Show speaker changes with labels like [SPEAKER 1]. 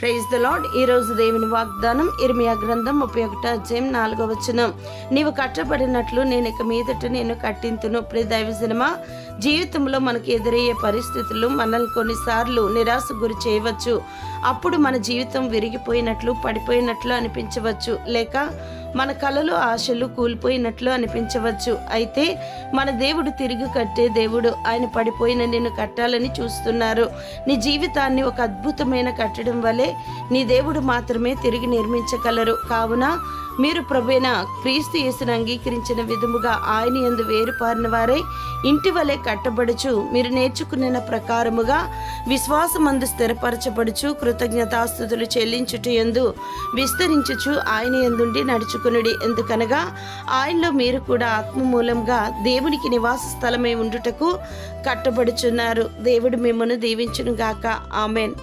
[SPEAKER 1] Praise the lord ఈ రోజు దేవుని వాగ్దానం ఇర్మియా గ్రంథం ముప్పై ఒకటో అధ్యాయం నాలుగో వచనం. నీవు కట్టబడినట్లు నేను ఇక మీదట నేను కట్టింతును. ప్రియ దైవ సినిమా జీవితంలో మనకు ఎదురయ్యే పరిస్థితులు మనల్ని కొన్నిసార్లు నిరాశ గురి చేయవచ్చు. అప్పుడు మన జీవితం విరిగిపోయినట్లు పడిపోయినట్లు అనిపించవచ్చు. లేక మన కళలు ఆశలు కూలిపోయినట్లు అనిపించవచ్చు. అయితే మన దేవుడు తిరిగి కట్టే దేవుడు ఆయన పడిపోయిన నిన్ను కట్టాలని చూస్తున్నారు. నీ జీవితాన్ని ఒక అద్భుతమైన కట్టడం వలె నీ దేవుడు మాత్రమే తిరిగి నిర్మించగలరు. కావున మీరు ప్రభైన క్రీస్తు యేసును అంగీకరించిన విధముగా ఆయన ఎందు వేరుపారిన వారై ఇంటి వలె కట్టబడుచు మీరు నేర్చుకున్న ప్రకారముగా విశ్వాసమందు స్థిరపరచబడుచు కృతజ్ఞతాస్థుతులు చెల్లించుట ఎందు విస్తరించుచు ఆయన ఎందుండి నడుచుకునుడి ఎందుకనగా ఆయనలో మీరు కూడా ఆత్మ మూలంగా దేవునికి నివాస స్థలమై ఉండుటకు కట్టబడుచున్నారు. దేవుడు మిమ్మను దీవించునుగాక. ఆమెన్.